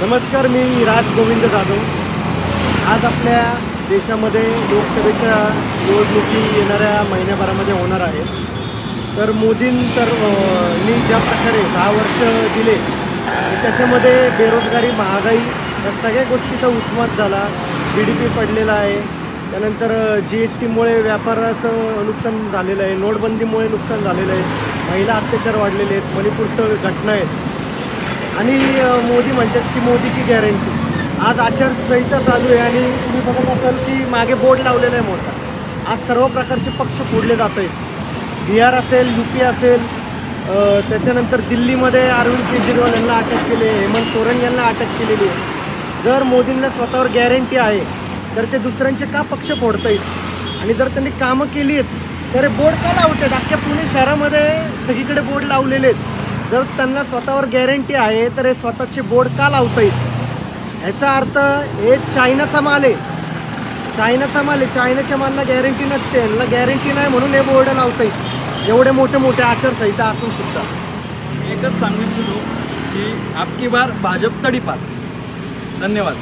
नमस्कार मी राज गोविंद जाधव. आज आपल्या देशामध्ये लोकसभेच्या निवडणुकी येणाऱ्या महिन्याभरामध्ये होणार आहे. तर मोदीं तर मी ज्या प्रकारे दहा वर्ष दिले त्याच्यामध्ये बेरोजगारी महागाई या सगळ्या गोष्टीचा उत्माद झाला. जी डी पी पडलेला आहे. त्यानंतर जी एस टीमुळे व्यापाराचं नुकसान झालेलं आहे. नोटबंदीमुळे नुकसान झालेलं आहे. महिला अत्याचार वाढलेले आहेत. मणिपूरचं घटना आहेत आणि मोदी म्हणतात की मोदीची गॅरंटी आज आचारसंहिता चालू आहे आणि तुम्ही बघत असाल की मागे बोर्ड लावलेला आहे मोठा. आज सर्व प्रकारचे पक्ष फोडले जात आहेत बिहार असेल यू पी असेल त्याच्यानंतर दिल्लीमध्ये अरविंद केजरीवाल यांना अटक केली आहे हेमंत सोरेन यांना अटक केलेली आहे. जर मोदींना स्वतःवर गॅरंटी आहे तर ते दुसऱ्यांचे का पक्ष फोडत आहेत आणि जर त्यांनी कामं केली आहेत तर बोर्ड का लावत आहेत अख्ख्या पुणे शहरामध्ये सगळीकडे बोर्ड लावलेले आहेत. जर त्यांना स्वतःवर गॅरंटी आहे तर हे स्वतःचे बोर्ड का लावता येईल ह्याचा अर्थ हे चायनाचा माल आहे. चायनाचा माल आहे. चायनाच्या मालला गॅरंटी नसते. यांना गॅरंटी नाही म्हणून हे बोर्ड लावता येईल एवढे मोठे मोठे आचारसंहिता असून सुद्धा. एकच सांगू इच्छितो की आपकी बार भाजप तडीपार. धन्यवाद.